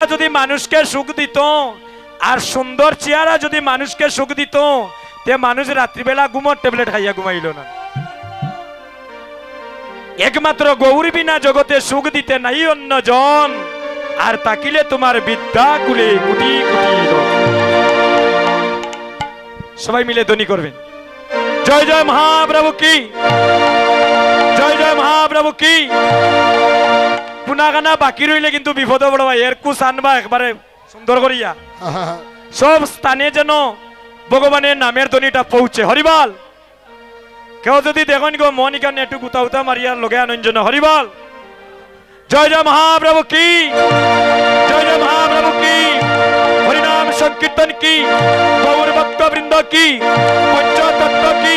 যদি মানুষকে সুখ দিত, আর সুন্দর চেহারা যদি মানুষকে সুখ দিত, তে মানুষ রাত্রিবেলা ঘুমোর ট্যাবলেট খাইয়া ঘুমাইল না। একমাত্র গৌরী বিনা জগতে সুখ দিতে নাই অন্য জন, আর তাকিলে তোমার বিদ্যা কুলে কুটি কুটি সবাই মিলে ধ্বনি করবেন। জয় জয় মহাপ্রভু কি? জয় জয় মহাপ্রভু কি? পুনাগানা বাকি রইলে কিন্তু বিপদ বড় ভাই এর কুস আনবা একবারে সুন্দর করিয়া। সব স্থানে যেন ভগবানের নামের ধ্বনিটা পৌঁছে। হরিবল! কেউ যদি দেখেন গো, মন ইকানে একটু গুতা উতা মারিয়া লগে আনন্দ জন্য হরিবল! জয় জয় মহাপ্রভু কি? জয় জয় মহাপ্রভু কি? হরিনাম সংকীর্তন কি? গৌর ভক্ত বৃন্দ কি? পঞ্চতত্ত্ব কি?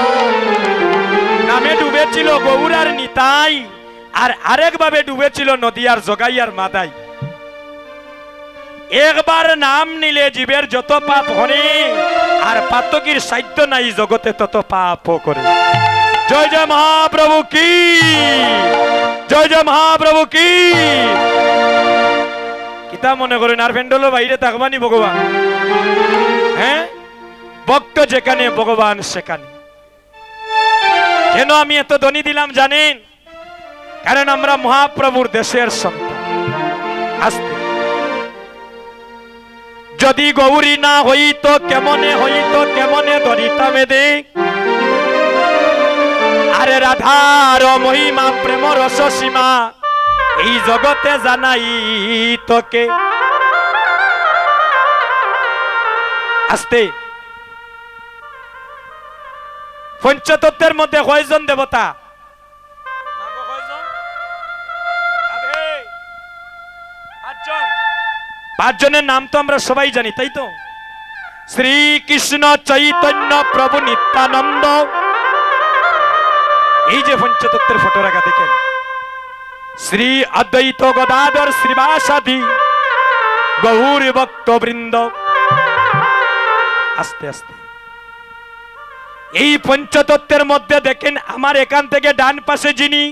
নামে ডুবেছিল গৌরার নিতাই, আর আরেকভাবে ডুবেছিল নদিয়ার জগাইয়ার মাদাই। একবার নাম নিলে জীবের যত পাপ হনে, আর পাতকির সাধ্য নাই জগতে তত পাপ করে। জয় জয় মহাপ্রভু কি? জয় জয় মহাপ্রভু কি? কিতা মনে করেন, আর ভেন্ডলো বাইরে থাকবানি ভগবান? হ্যাঁ? ভক্ত যেখানে, ভগবান সেখানে। কেন আমি এত ধ্বনি দিলাম জানেন? কারণ আমরা মহাপ্রভুর দেশের সন্তান। যদি গৌরী না হইত, কেমনে হইত, কেমনে ধরিতামে দেখ আরে রাধার মহিমা, প্রেম, রস, সীমা, এই জগতে জানাই তোকে আস্তে। পঞ্চতত্ত্বের মধ্যে কয়জন দেবতা। পাঁচজনের নাম তো আমরা সবাই জানি তাই তো? শ্রীকৃষ্ণ চৈতন্য প্রভু নিত্যানন্দ। এই যে পঞ্চতত্ত্বের ফটো রাখা দেখেন। শ্রী অদ্বৈত গদাধর শ্রীবাসাদি গৌর ভক্ত বৃন্দ আস্তে আস্তে। এই পঞ্চতত্ত্বের মধ্যে দেখেন আমার এখান থেকে ডান পাশে যিনি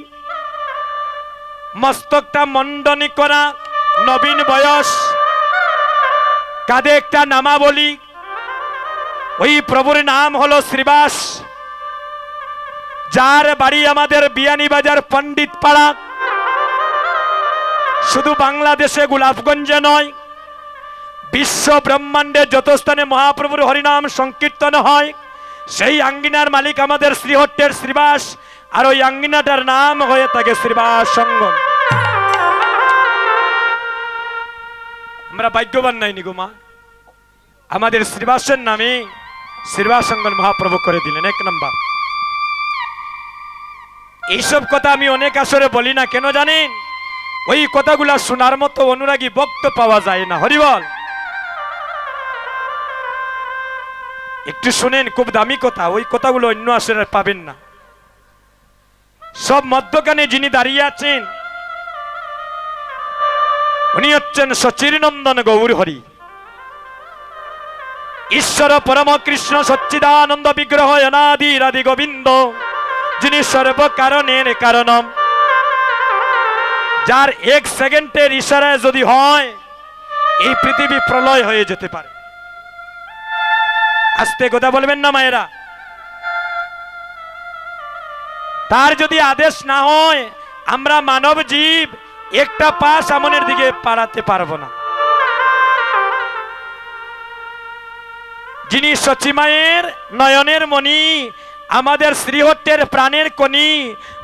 মস্তকটা মন্ডনী করা নবীন বয়স, কাঁধে একটা নামাবলী। ওই প্রভুর নাম হলো শ্রীবাস। যার বাড়ি আমাদের বিয়ানীবাজার পণ্ডিত পাড়া শুধু বাংলাদেশে, গোলাপগঞ্জে নয়, বিশ্ব ব্রহ্মাণ্ডে যত স্থানে মহাপ্রভুর হরিনাম সংকীর্তন হয় সেই আঙ্গিনার মালিক আমাদের শ্রীহট্টের শ্রীবাস, আর ওই আঙ্গিনাটার নাম হয়ে থাকে শ্রীবাস সঙ্গম। আমরা ভাগ্যবান নাই নিগুমা আমাদের শ্রীবাসের নামে শ্রীবাস সঙ্গন মহাপ্রভু করে দিলেন, এক নম্বর। এইসব কথা আমি অনেক আসরে বলি না, কেন জানেন? ওই কথাগুলা শোনার মতো অনুরাগী বক্ত পাওয়া যায় না, হরিবল। একটু শুনেন, খুব দামি কথা, ওই কথাগুলো অন্য আসরে পাবেন না। সব মধ্যখানে যিনি দাঁড়িয়ে আছেন, উনি হচ্ছেন সচিরনন্দন গৌর হরি ঈশ্বর পরম কৃষ্ণ সচ্চিদানন্দ বিগ্রহ অনাদি রাধি গোবিন্দ, যিনি সর্ব কারণের কারণম। যার এক সেকেন্ডের ইশারায় যদি হয়, এই পৃথিবী প্রলয় হয়ে যেতে পারে। আস্তে কথা বলবেন না মায়েরা। তার যদি আদেশ না হয়, আমরা মানব জীব একটা পা সামনের দিকে পাড়াতে পারব না। যিনি সচিমায়ের নয়নের মণি, আমাদের শ্রীহট্টের প্রাণের কনি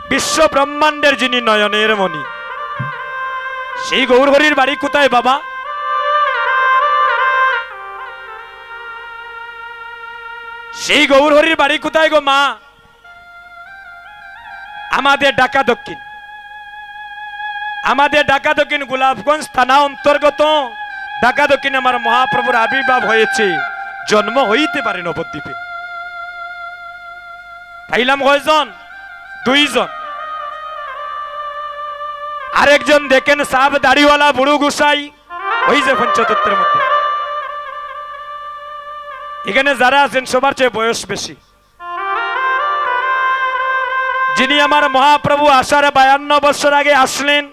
বিশ্ব ব্রহ্মাণ্ডের যিনি নয়নের মণি। সেই গৌরহরির বাড়ি কোথায় বাবা? সেই গৌর গৌরহরির বাড়ি কোথায় গো মা? আমাদের ঢাকা দক্ষিণ। আমাদের ঢাকা দক্ষিণ গোলাপগঞ্জ থানা অন্তর্গত। ঢাকা দক্ষিণ আমার মহাপ্রভুর আবির্ভাব হয়েছে। জন্ম হইতে পারে নবদ্বীপে। পাইলাম কয়জন? দুইজন। আরেকজন দেখেন সাব দাড়িওয়ালা বুড়ো গুসাই। ওই যে পঞ্চতত্ত্বের মধ্যে। এখানে যারা আছেন, সবার চেয়ে বয়স বেশি। যিনি আমার মহাপ্রভু আসার বায়ান্ন বছর আগে আসলেন,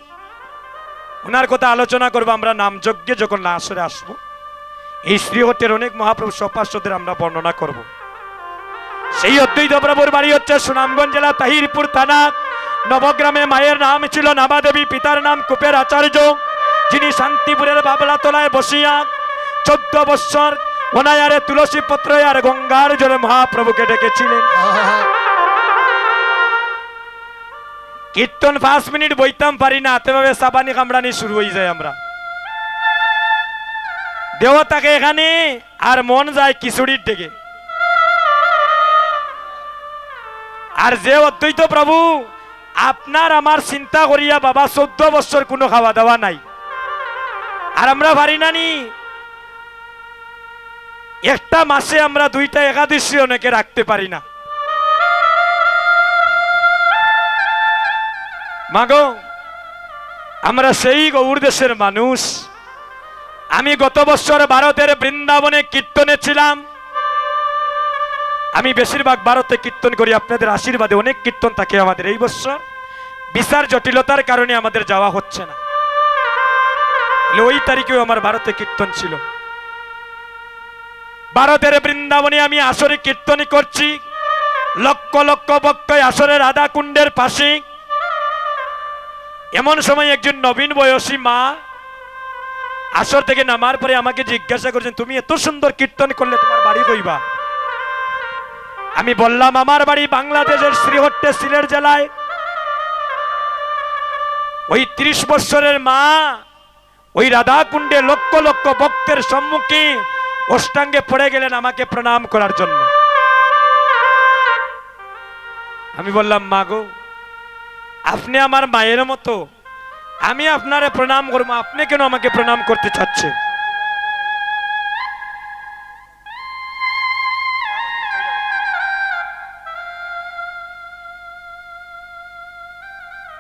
ওনার কথা আলোচনা করব, আমরা নাম যজ্ঞে যখন না আসরে আসব, এই শ্রীহটের অনেক মহাপ্রভু সপার্শ্বদের আমরা বর্ণনা করব। সেই অদ্বৈত প্রভুর বাড়ি হচ্ছে সুনামগঞ্জ জেলা, তাহিরপুর থানা, নবগ্রামে মায়ের নাম ছিল নামাদেবী পিতার নাম কুপের আচার্য, যিনি শান্তিপুরের বাবলা তলায় বসিয়া চোদ্দ বৎসর অনায়ারে তুলসী পত্র আর গঙ্গার জলে মহাপ্রভুকে ডেকেছিলেন। কীর্তন পাঁচ মিনিট বইতাম পারি না, তেভাবে সাবানি কামড়ানি শুরু হয়ে যায় আমরা। দেবতাকে এখানে আর মন যায় কিশোরীর ডেকে। আর যে অদ্বৈত প্রভু, আপনার আমার চিন্তা করিয়া বাবা চোদ্দ বছর কোনো খাওয়া দাওয়া নাই। আর আমরা পারি না নি একটা মাসে আমরা দুইটা একাদশী অনেকে রাখতে পারি না। মাগো, আমরা সেই গৌর দেশের মানুষ। আমি গত বছর ভারতের বৃন্দাবনে কীর্তনে ছিলাম। আমি বেশিরভাগ ভারতে কীর্তন করি, আপনাদের আশীর্বাদে অনেক কীর্তন থাকে আমাদের এই বছর। বিচার জটিলতার কারণে আমাদের যাওয়া হচ্ছে না। ওই তারিখেও আমার ভারতে কীর্তন ছিল। ভারতের বৃন্দাবনে আমি আসরে কীর্তনই করছি। লক্ষ লক্ষ ভক্ত আসরে রাধা কুণ্ডের পাশে। এমন সময় একজন নবীন বয়সী মা আসর থেকে নামার পরে আমাকে জিজ্ঞাসা করছেন, তুমি এত সুন্দর কীর্তন করলে তোমার বাড়ি কইবা? আমি বললাম, আমার বাড়ি বাংলাদেশের শ্রীহট্টে সিলেট জেলায়। ওই ত্রিশ বৎসরের মা ওই রাধাকুণ্ডে লক্ষ লক্ষ ভক্তের সম্মুখে অষ্টাঙ্গে পড়ে গেলেন আমাকে প্রণাম করার জন্য। আমি বললাম, মা গো, আপনি আমার মায়ের মতো। আমি আপনারে প্রণাম করব, আপনি কেন আমাকে প্রণাম করতে চাচ্ছেন?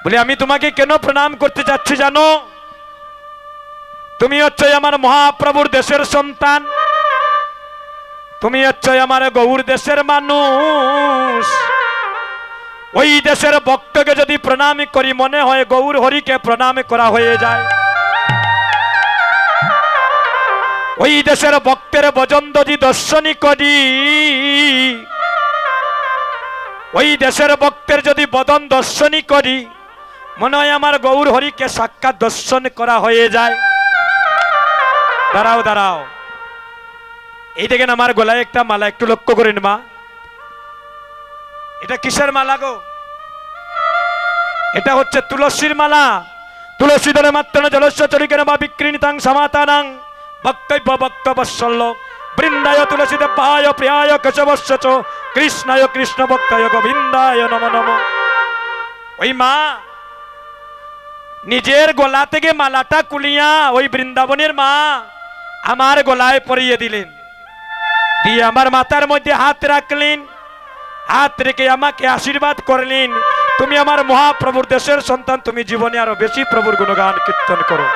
বলে, আমি তোমাকে কেন প্রণাম করতে চাচ্ছি জানো? তুমি হচ্ছে আমার মহাপ্রভুর দেশের সন্তান। তুমি হচ্ছে আমার গৌর দেশের মানুষ। ওই দেশের ভক্তকে যদি প্রণাম করি, মনে হয় গৌর হরিকে প্রণাম করা হয়ে যায়। ওই দেশের ভক্তের ভজন যদি দর্শনী করি, ওই দেশের ভক্তের যদি বদন দর্শনী করি, মনে হয় আমার গৌর হরিকে সাক্ষাৎ দর্শন করা হয়ে যায়। দাঁড়াও দাঁড়াও। এই দেখেন আমার গলায় একটা মালা একটু লক্ষ্য করেন মা? এটা কিসের মালা গো? এটা হচ্ছে তুলসীর মালা। তুলসী দলে মাত্র জলস্য চরিকেন বা বিক্রিণিতাং সমাতানাং। বক্তব্য বক্তবৎসল্য বৃন্দায় তুলসী দেবায় প্রিয়ায় কেশবস্য চ। কৃষ্ণায় কৃষ্ণ ভক্তায় গোবিন্দায় নম নম। ওই মা, নিজের গলা থেকে মালাটা কুলিয়া ওই বৃন্দাবনের মা আমার গলায় পরিয়ে দিলেন। দিয়ে আমার মাথার মধ্যে হাত রাখলেন। হাত রেখে আমাকে আশীর্বাদ করলেন। তুমি আমার মহাপ্রভুর দেশের সন্তান, তুমি জীবনে আরও বেশি প্রভুর গুণগান কীর্তন করো।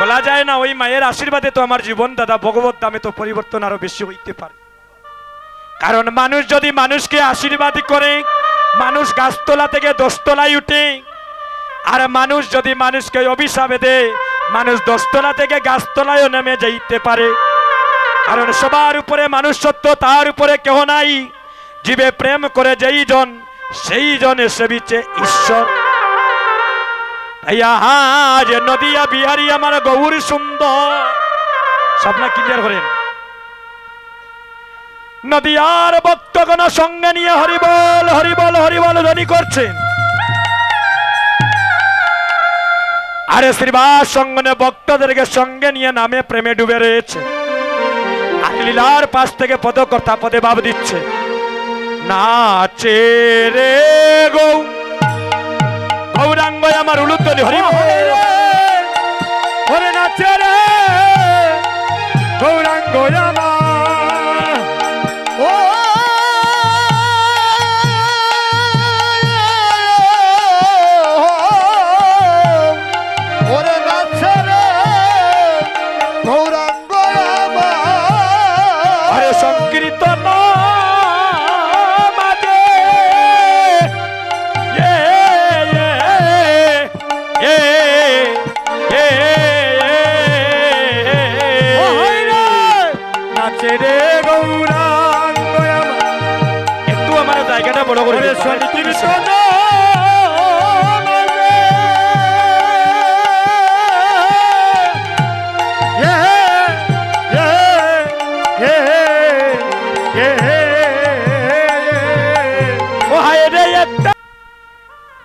বলা যায় না, ওই মায়ের আশীর্বাদে তো আমার জীবন, দাদা ভগবত দামে তো পরিবর্তন আরও বেশি হইতে পারে। কারণ মানুষ যদি মানুষকে আশীর্বাদ করে, মানুষ গাছতলা থেকে দশতলায় উঠে, আর মানুষ যদি মানুষকে অভিশাপে দেয়, মানুষ দশতলা থেকে গাছতলায়ও নেমে যাইতে পারে। কারণ সবার উপরে মানুষ তার উপরে কেহ নাই। জীবে প্রেম করে যেই জন, সেই জনে সেবিছে ঈশ্বর। আজ নদিয়া, বিহারি, আমার সুন্দর। ক্লিয়ার করেন? নদিয়ার সঙ্গে নিয়ে হরিবল হরিবল হরিবল ধ্বনি করছেন আরে শ্রীবাস সঙ্গনে ভক্তদেরকে সঙ্গে নিয়ে নামে প্রেমে ডুবে রয়েছে। লীলার পাশ থেকে পদকর্তা পদে ভাব দিচ্ছে। নাচে রে গৌ। গৌরাঙ্গ আমার উলুতলি হরি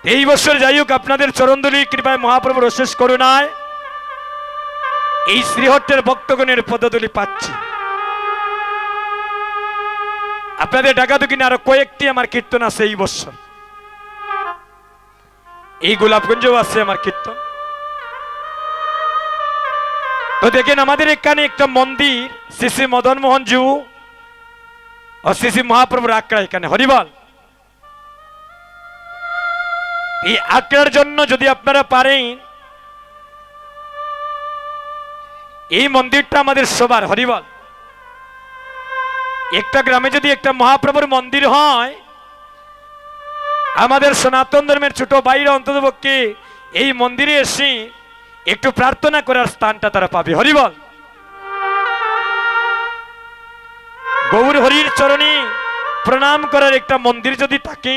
এই বছর যাই হোক, আপনাদের চরণদলির কৃপায় মহাপ্রভুর অশেষ করুণায় এই শ্রীহট্টের ভক্তগণের পদদলি পাচ্ছি। আপনাদের ডাকা দক্ষিণে আরও কয়েকটি আমার কীর্তন আছে এই বছর। এই গোলাপগঞ্জেও আছে আমার কীর্তন। তো দেখেন, আমাদের এখানে একটা মন্দির, শ্রী শ্রী মদন মোহন জু ও শ্রী শ্রী মহাপ্রভুর আঁকড়া এখানে, হরিবল। এই আঁকড়ার জন্য যদি আপনারা পারেন, এই মন্দিরটা আমাদের সবার হরিবল একটা গ্রামে যদি একটা মহাপ্রভুর মন্দির হয়, আমাদের সনাতন ধর্মের ছোট ভাইরা অন্ততপক্ষে এই মন্দিরে এসে একটু প্রার্থনা করার স্থানটা তারা পাবে। হরিবল গৌর হরির চরণে প্রণাম করার একটা মন্দির যদি থাকে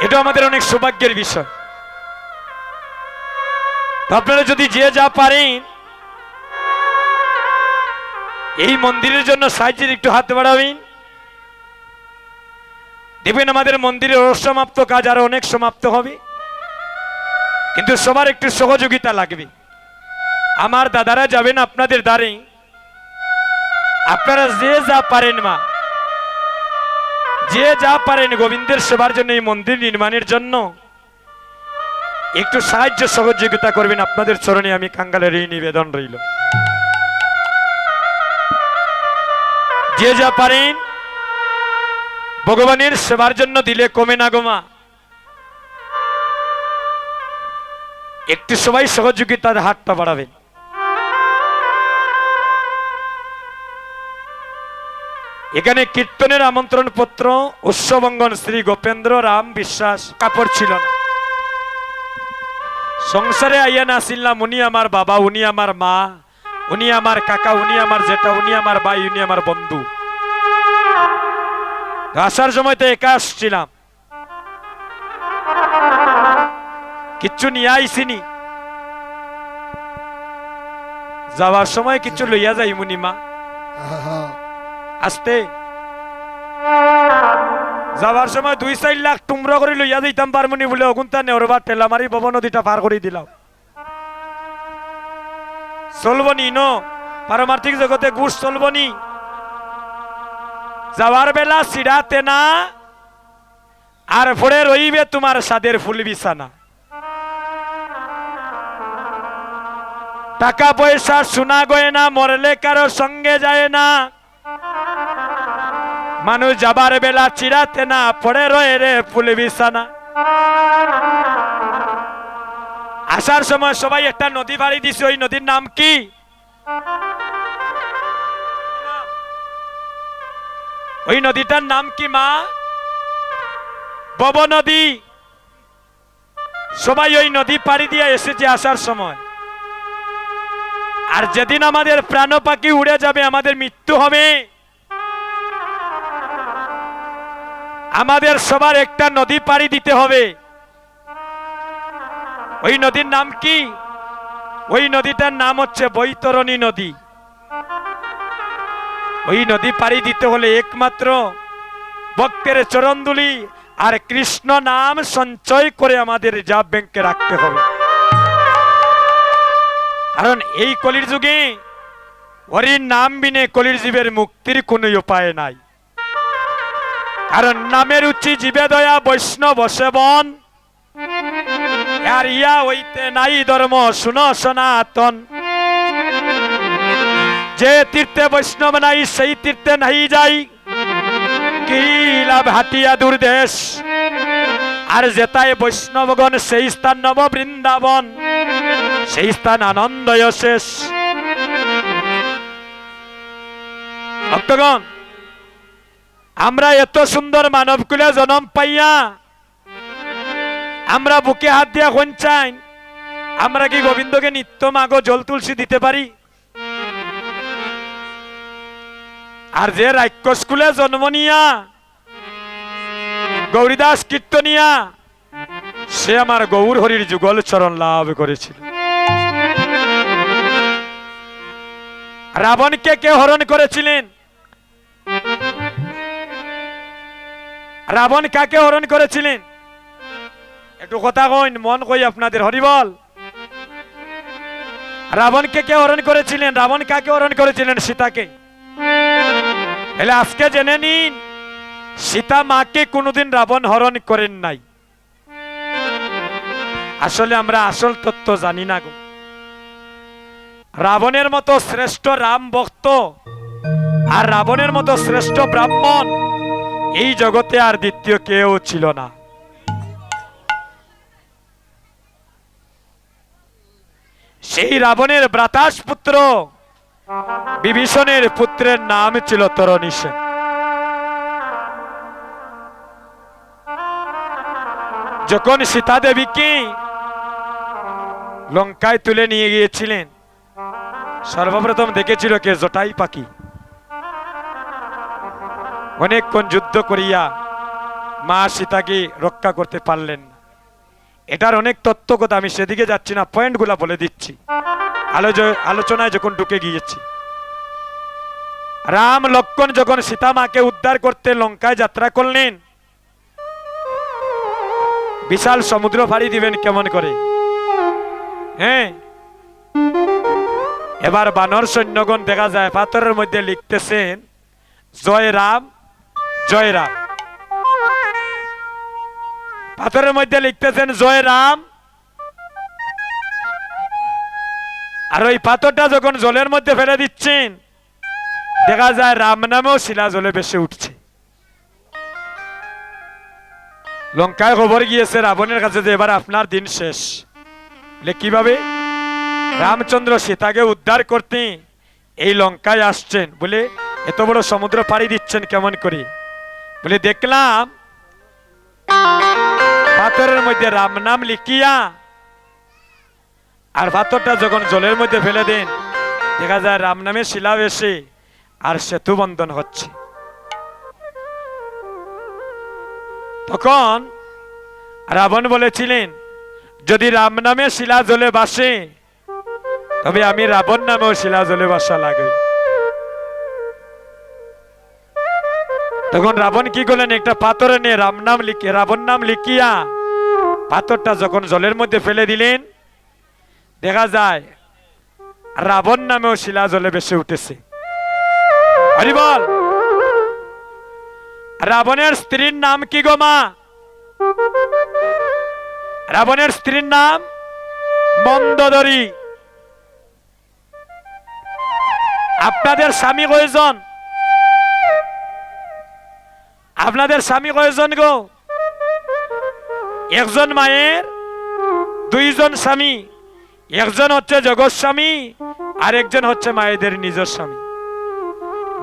এটা আমাদের অনেক সৌভাগ্যের বিষয়। আপনারা যদি যে যা পারেন, এই মন্দিরের জন্য সাহায্যের একটু হাত বাড়াবেন। দেখবেন আমাদের মন্দিরের অসমাপ্ত কাজ আরও অনেক সমাপ্ত হবে। কিন্তু সবার একটু সহযোগিতা লাগবে। আমার দাদারা যাবেন আপনাদের দ্বারে। আপনারা যে যা পারেন মা যে যা পারেন গোবিন্দের সেবার জন্য এই মন্দির নির্মাণের জন্য। একটু সাহায্য সহযোগিতা করবেন, আপনাদের চরণে আমি কাঙ্গালের এই নিবেদন রইল। যে যা পারেন, ভগবানের সেবার জন্য দিলে কমে না গোমা একটু সবাই সহযোগিতার হাতটা বাড়াবেন। এখানে কীর্তনের আমন্ত্রণ পত্র উৎসবঙ্গন শ্রী গোপেন্দ্র রাম বিশ্বাস, কাপড় ছিল না। সংসারে আইয়া না আসিলাম উনি আমার বাবা, উনি আমার মা, উনি আমার কাকা, উনি আমার জেঠা, উনি আমার ভাই, উনি আমার বন্ধু। আসার সময় তো একা আসছিলাম। কিচ্ছু নিয়ে আইসিনি। যাওয়ার সময় কিছু লইয়া যাই মুনিমা আসতে। যাওয়ার সময় দুই চার লাখ টুমরা করে লইয়া দিতাম পারমুনি বলে অগুন্তা নেওরবা টেলা মারি বব নদীটা পার করে দিলাম। চলবনি ন, পারমার্থিক জগতে গুড় চলবনি। যাওয়ার বেলা সিরাতে না আর ভরে রইবে তোমার সাদের ফুল বিছানা। টাকা পয়সা সোনা গয়না, মরলে কারও সঙ্গে যায় না। মানুষ যাবার বেলা চিরাতে না পড়ে রয়ে রে ফুল বিছানা। আসার সময় সবাই একটা নদী বাড়ি দিছে, ওই নদীর নাম কি? ওই নদীটার নাম কি মা? বব নদী। সবাই ওই নদী পাড়ি দিয়ে এসেছে আসার সময়। আর যেদিন আমাদের প্রাণ পাখি উড়ে যাবে, আমাদের মৃত্যু হবে। আমাদের সবার একটা নদী পাড়ি দিতে হবে। ওই নদীর নাম কি? ওই নদীটার নাম হচ্ছে বৈতরণী নদী। ওই নদী পাড়ি দিতে হলে একমাত্র ভক্তের চরণদুলি আর কৃষ্ণ নাম সঞ্চয় করে আমাদের রিজার্ভ ব্যাংকে রাখতে হবে। কারণ এই কলির যুগে হরির নাম বিনে কলির জীবের মুক্তির কোনো উপায় নাই। কারণ নামের উচ্চি জীবে দয়া বৈষ্ণব সেবন। আর ইয়া হইতে নাই ধর্ম, শুন সনাতন। যে তীর্থে বৈষ্ণব নাই, সেই তীর্থে নাই যাই। হাতিয়া দুর্দেশ? আর যেতায় বৈষ্ণবগণ, সেই স্থান নব বৃন্দাবন। সেই স্থান আনন্দয় শেষ। ভক্তগণ আমরা এত সুন্দর মানব মানবকুলে জনম পাইয়া, আমরা বুকে হাত দিয়া চাই? আমরা কি গোবিন্দকে নিত্য মাগো জল তুলসী দিতে পারি? আর যে রাক্য স্কুলে জন্ম নিয়া, গৌরীদাস কীর্তনিয়া, সে আমার গৌর হরির যুগল চরণ লাভ করেছিল। রাবণকে কে হরণ করেছিলেন? রাবণ কাকে হরণ করেছিলেন একটু কথা কইন, মন কই আপনাদের হরিবল রাবণকে কে হরণ করেছিলেন রাবণ কাকে হরণ করেছিলেন সীতাকে? এলে আজকে জেনে নিন, সীতা মাকে কোনোদিন রাবণ হরণ করেন নাই। আসলে আমরা আসল তত্ত্ব জানি না গো। রাবণের মতো শ্রেষ্ঠ রাম ভক্ত আর রাবণের মতো শ্রেষ্ঠ ব্রাহ্মণ এই জগতে আর দ্বিতীয় কেউ ছিল না। সেই রাবণের ব্রাতাস পুত্র, বিভীষণের পুত্রের নাম ছিল তরণী সেন যখন সীতা দেবীকে লঙ্কায় তুলে নিয়ে গিয়েছিলেন, সর্বপ্রথম দেখেছিল কে? জটাই পাখি। অনেকক্ষণ যুদ্ধ করিয়া মা সীতাকে রক্ষা করতে পারলেন এটার অনেক তত্ত্ব কথা আমি সেদিকে যাচ্ছি না, পয়েন্টগুলা বলে দিচ্ছি। আলোচ- আলোচনায় যখন ঢুকে গিয়েছি। রাম লক্ষণ যখন সীতা মাকে উদ্ধার করতে লঙ্কায় যাত্রা করলেন, বিশাল সমুদ্র ফাড়ি দিবেন কেমন করে? হ্যাঁ? এবার বানর সৈন্যগণ দেখা যায় পাথরের মধ্যে লিখতেছেন, জয় রাম জয় রাম পাথরের মধ্যে লিখতেছেন জয় রাম আর ওই পাথরটা যখন জলের মধ্যে ফেলে দিচ্ছেন, দেখা যায় রাম নামেও শিলা জলে ভেসে উঠছে। লঙ্কায় খবর গিয়েছে, রাবণের কাছে যে এবার আপনার দিন শেষ। কীভাবে? রামচন্দ্র সীতাকে উদ্ধার করতে এই লঙ্কায় আসছেন বলে এত বড় সমুদ্র পাড়ি দিচ্ছেন কেমন করে? বলে, দেখলাম পাথরের মধ্যে রাম নাম লিখিয়া আর পাথরটা যখন জলের মধ্যে ফেলে দেন, দেখা যায় রাম নামে শিলা এসে আর সেতু বন্ধন হচ্ছে। তখন রাবণ বলেছিলেন, যদি রাম নামে শিলা জলে বাসে তবে আমি রাবণ নামেও শিলা জলে বাসা লাগাই তখন রাবণ কি করলেন? একটা পাথরে নিয়ে রাম নাম লিখে, রাবণ নাম লিখিয়া পাথরটা যখন জলের মধ্যে ফেলে দিলেন, দেখা যায় রাবণ নামেও শিলা জলে বেসে উঠেছে। হরি বল! রাবণের স্ত্রীর নাম কি গো মা? রাবণের স্ত্রীর নাম মন্দদরী। আপনাদের স্বামী কয়জন? আপনাদের স্বামী কয়জন গো? একজন মায়ের, দুইজন স্বামী। একজন হচ্ছে জগৎ স্বামী আর একজন হচ্ছে মায়েদের নিজের স্বামী।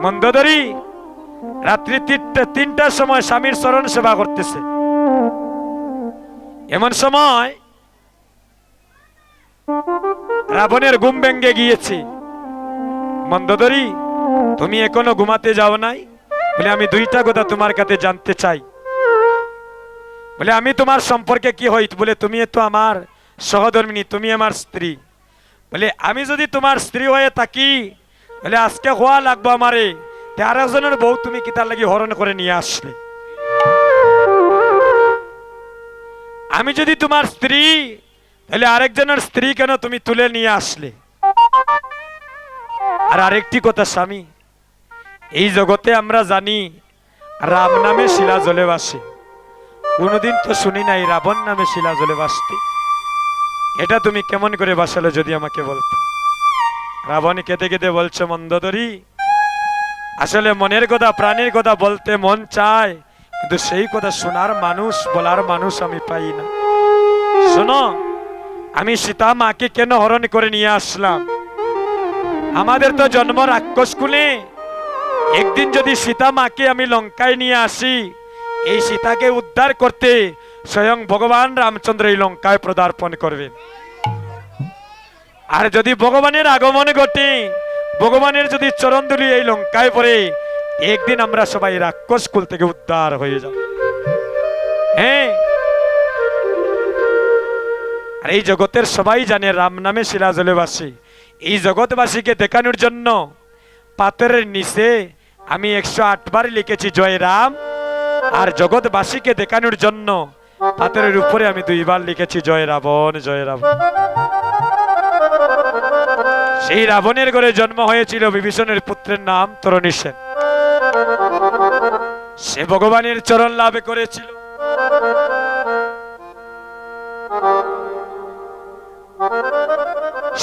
মন্দদরী রাত্রি তিনটা, তিনটার সময় স্বামীর চরণ সেবা করতেছে। এমন সময় রাবণের ঘুম ভেঙ্গে গিয়েছে। মন্দদরী তুমি এখনও ঘুমাতে যাও নাই? বলে, আমি দুইটা কথা তোমার কাছে জানতে চাই। বলে, আমি তোমার সম্পর্কে কি হই? বলে, তুমি তো আমার সহধর্মিনী, তুমি আমার স্ত্রী। বলে, আমি যদি তোমার স্ত্রী হয়ে থাকি, বলে, আজকে হওয়া লাগবো আমারে। তে আর একজনের বউ তুমি কি তার লাগি হরণ করে নিয়ে আসলে? আমি যদি তোমার স্ত্রী, তাহলে আরেকজনের স্ত্রী কেন তুমি তুলে নিয়ে আসলে? আর আরেকটি কথা, স্বামী এই জগতে আমরা জানি, রাম নামে শিলা জলে বাসে কোনোদিন তো শুনি নাই, রাবণ নামে শিলা জলে বাসতে এটা তুমি কেমন করে বাসালো যদি আমাকে বলতো? রাবণ কেঁদে কেঁদে বলছে মন্দদরি আসলে মনের কথা, প্রাণের কথা বলতে মন চায়, কিন্তু সেই কথা শোনার মানুষ, বলার মানুষ আমি পাই না। শোনো, আমি সীতা মাকে কেন হরণ করে নিয়ে আসলাম? আমাদের তো জন্ম রাক্ষস কুলে। একদিন যদি সীতা মাকে আমি লঙ্কায় নিয়ে আসি, এই সীতাকে উদ্ধার করতে স্বয়ং ভগবান রামচন্দ্র এই লঙ্কায় পদার্পণ করবেন। আর যদি ভগবানের আগমন ঘটে, ভগবানের যদি চরণদুলি এই লঙ্কায় পড়ে, একদিন আমরা সবাই রাক্ষস কুল থেকে উদ্ধার হয়ে যাব। হ্যাঁ? আর এই জগতের সবাই জানে রাম নামে শিলা জলে বাসি এই জগৎবাসীকে দেখানোর জন্য পাথরের নিচে আমি একশো আটবার লিখেছি জয় রাম আর জগৎবাসীকে দেখানোর জন্য পাথরের উপরে আমি দুইবার লিখেছি জয় রাবণ জয় রাবণ সেই রাবণের ঘরে জন্ম হয়েছিল বিভীষণের পুত্রের নাম তরণী সেন। সে ভগবানের চরণ লাভ করেছিল।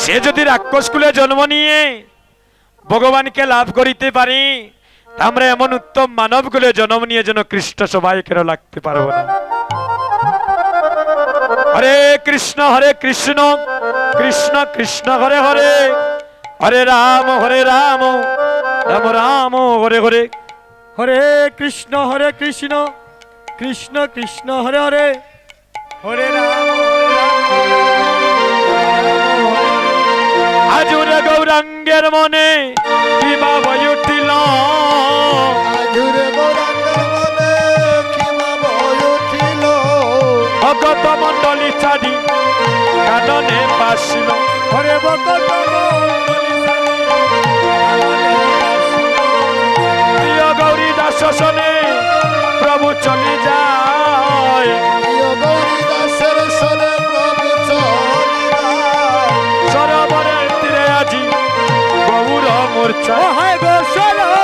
সে যদি রাক্ষস কুলে জন্ম নিয়ে ভগবানকে লাভ করিতে পারি আমরা এমন উত্তম মানব কুলে জন্ম নিয়ে যেন কৃষ্ণ সবাই কেন লাগতে পারব না। হরে কৃষ্ণ হরে কৃষ্ণ কৃষ্ণ কৃষ্ণ, হরে হরে হরে রাম হরে রাম রাম রাম, হরে হরে। হরে কৃষ্ণ হরে কৃষ্ণ কৃষ্ণ কৃষ্ণ, হরে হরে। হরে রাম। আজুরে গৌরাঙ্গের মনে কিবা বই উঠিল। গৌরাঙ্গের মনে কিমা বয় ভগত মন্ডলী ছাড়ি কাননে বাসিল হরে প্রিয় গৌরী দাস শনে প্রভু চলে যায় ও হায় গো সরোবরের